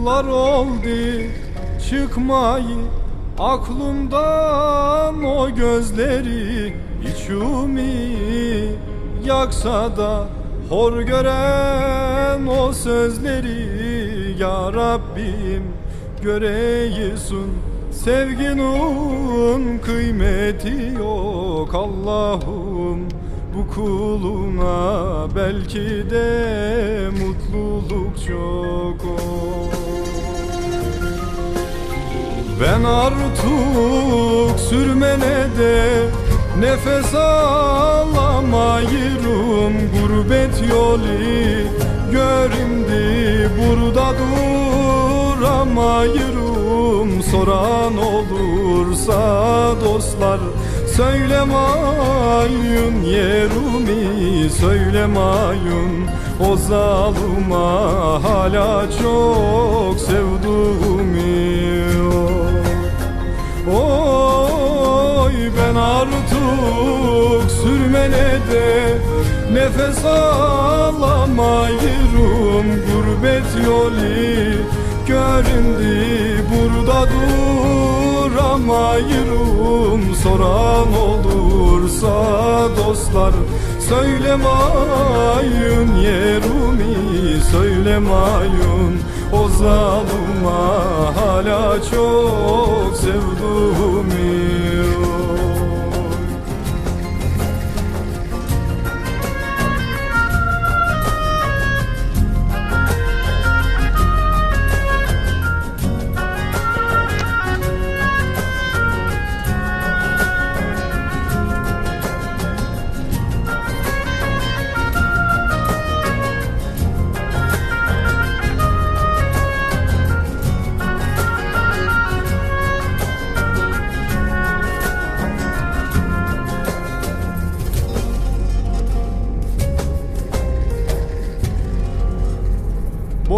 Yıllar oldu çıkmayı aklımdan o gözleri içimi yaksa da hor gören o sözleri ya Rabbim göreyisun sevginin kıymeti yok Allah'ım bu kuluna belki de mutluluk çok o. Ben artık sürmene de nefes alamayırım Gurbet yolu göründü burada duramayırım Soran olursa dostlar Söylemayın yerimi söylemayın O zalıma hala çok sevduğumi Oy ben artık sürmene de Nefes alamayırım Gurbet yolu göründü Burada duramayırım Soran olursa dostlar Söylemayın yerimi söylemayın O zalıma hala çok sevduğumi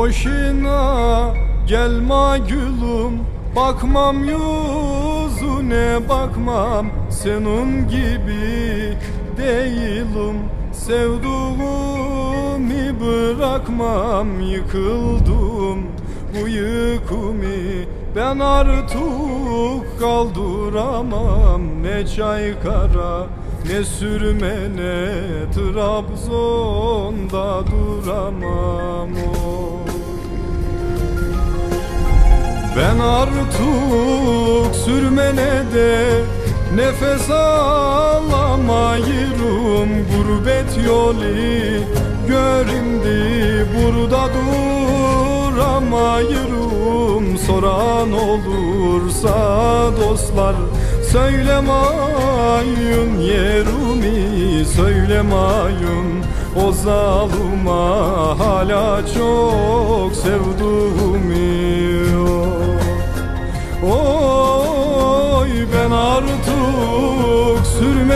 Boşuna gelme gülüm Bakmam yüzüne bakmam. Senin gibi değilim Sevduğumu bırakmam. Yıkıldım bu yıkımı Ben artık kaldıramam. Ne çaykara ne sürmene Trabzon'da duramam. O ben artık sürmene de nefes alamayırım. Gurbet yolu göründü burada duramayırım. Soran olursa dostlar Söylemayın yerimi. Söylemayın O zalıma hala çok sevduğumi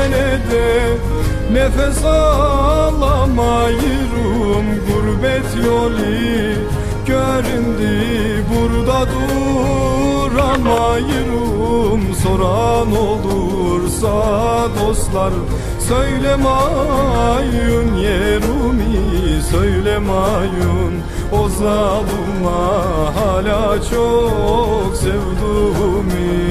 sürmene de Nefes alamayırım Gurbet yolu göründü Burada duramayırım. Soran olursa dostlar Söylemayın yerimi söylemayın O zalıma hala çok sevduğumi